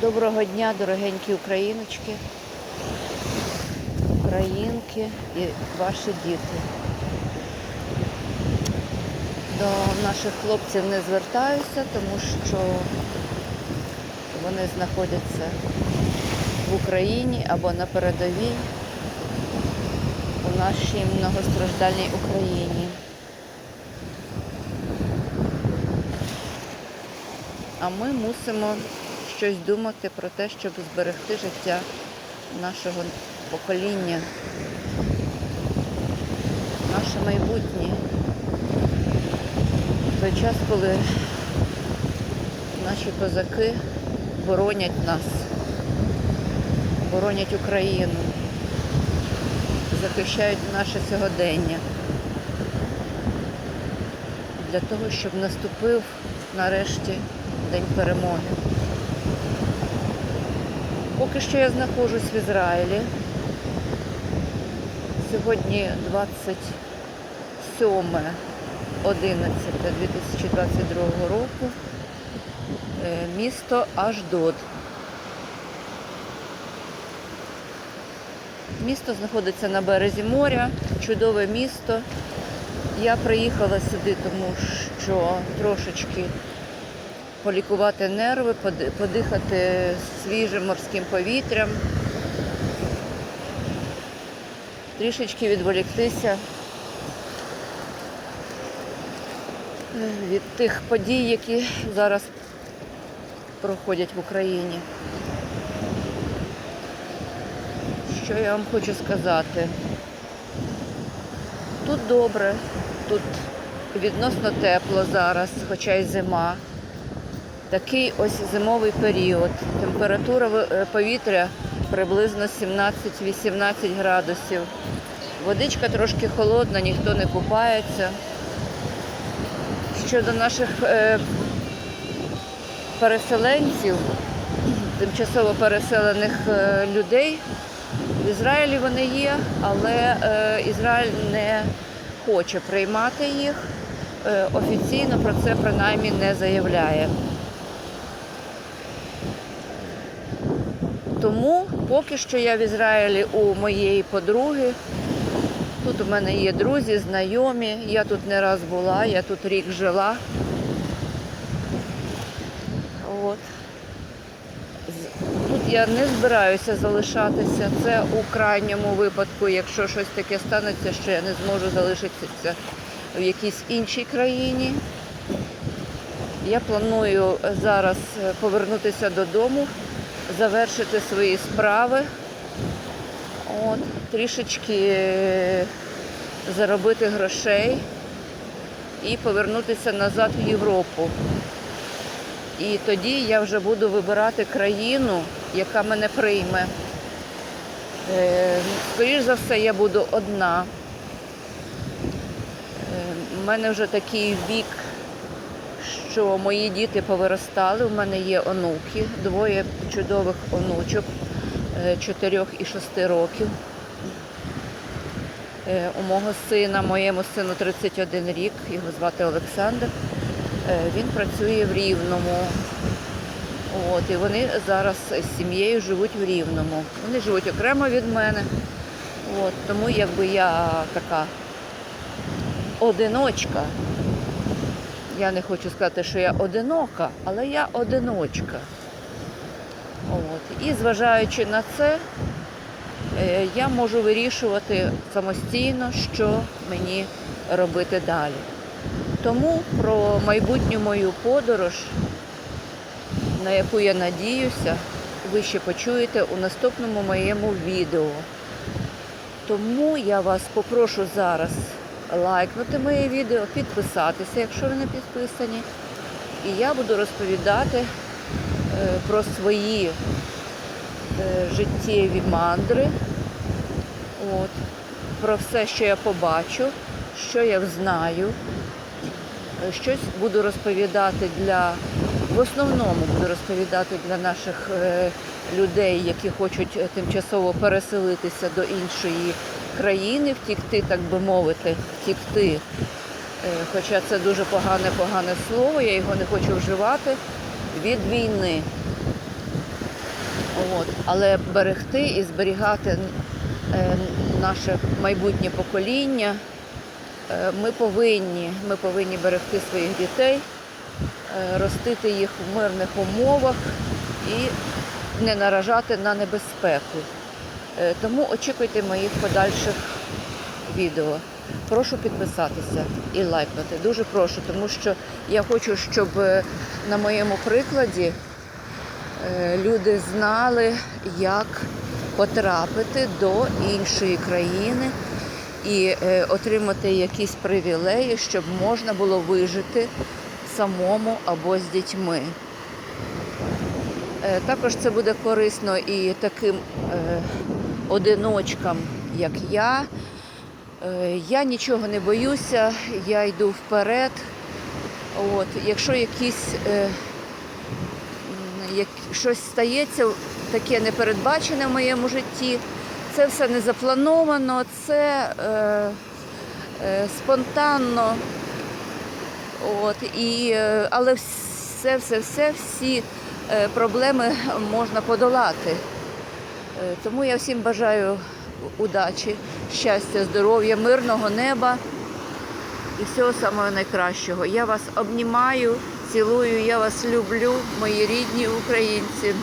Доброго дня, дорогенькі україночки, українки і ваші діти. До наших хлопців не звертаюся, тому що вони знаходяться в Україні або на передовій у нашій многостраждальній Україні. А ми мусимо щось думати про те, щоб зберегти життя нашого покоління, наше майбутнє. Той час, коли наші козаки боронять нас, боронять Україну, захищають наше сьогодення для того, щоб наступив нарешті День перемоги. Поки що я знаходжусь в Ізраїлі. Сьогодні 27 11 2022 року. Е, Місто Аждод. Місто знаходиться на березі моря, чудове місто. Я приїхала сюди, тому що трошечки полікувати нерви, подихати свіжим морським повітрям, трішечки відволіктися від тих подій, які зараз проходять в Україні. Що я вам хочу сказати? Тут добре, тут відносно тепло зараз, хоча й зима. Такий ось зимовий період. Температура е, повітря приблизно 17-18 градусів. Водичка трошки холодна, ніхто не купається. Щодо наших е, переселенців, тимчасово переселених е, людей, в Ізраїлі вони є, але Ізраїль не хоче приймати їх. Офіційно про це принаймні не заявляє. Тому поки що я в Ізраїлі у моєї подруги. Тут у мене є друзі, знайомі. Я тут не раз була, я тут рік жила. От. Тут я не збираюся залишатися. Це у крайньому випадку, якщо щось таке станеться, що я не зможу залишитися в якійсь іншій країні. Я планую зараз е, повернутися додому, завершити свої справи, от, трішечки е, заробити грошей і повернутися назад в Європу. І тоді я вже буду вибирати країну, яка мене прийме. Е, Скоріш за все, я буду одна. У мене вже такий вік, що мої діти повиростали. У мене є онуки, двоє чудових онучок 4 і 6 років. Е, У мого сина, моєму сину 31 рік, його звати Олександр. Е, Він працює в Рівному. От, і вони зараз з сім'єю живуть в Рівному. Вони живуть окремо від мене. От, тому якби я така одиночка. Я не хочу сказати, що я одинока, але я одиночка. От. І зважаючи на це, е, я можу вирішувати самостійно, що мені робити далі. Тому про майбутню мою подорож, на яку я надіюся, ви ще почуєте у наступному моєму відео. Тому я вас попрошу зараз лайкнути моє відео, підписатися, якщо ви не підписані. І я буду розповідати е, про свої е, життєві мандри, от, про все, що я побачу, що я знаю. Е, Щось буду розповідати для, в основному буду розповідати для наших людей, які хочуть тимчасово переселитися до іншої країни, втікти, так би мовити, втікти. Е, Хоча це дуже погане, погане слово, я його не хочу вживати від війни. От. Але берегти і зберігати е, наше майбутнє покоління е, ми повинні. Ми повинні берегти своїх дітей, ростити їх в мирних умовах і не наражати на небезпеку. Е, Тому очікуйте моїх подальших відео. Прошу підписатися і лайкнути. Дуже прошу, тому що я хочу, щоб е, на моєму прикладі е, люди знали, як потрапити до іншої країни і отримати якісь привілеї, щоб можна було вижити самому або з дітьми. Також це буде корисно і таким одиночкам, як я. Е, Я нічого не боюся, я йду вперед. От, якщо якісь е, як щось стається таке непередбачене в моєму житті, це все не заплановано, це е, е, спонтанно. От, і, е, але все, все, все, всі проблеми можна подолати. Е, Тому я всім бажаю удачі, щастя, здоров'я, мирного неба і всього самого найкращого. Я вас обнімаю, цілую, я вас люблю, мої рідні українці.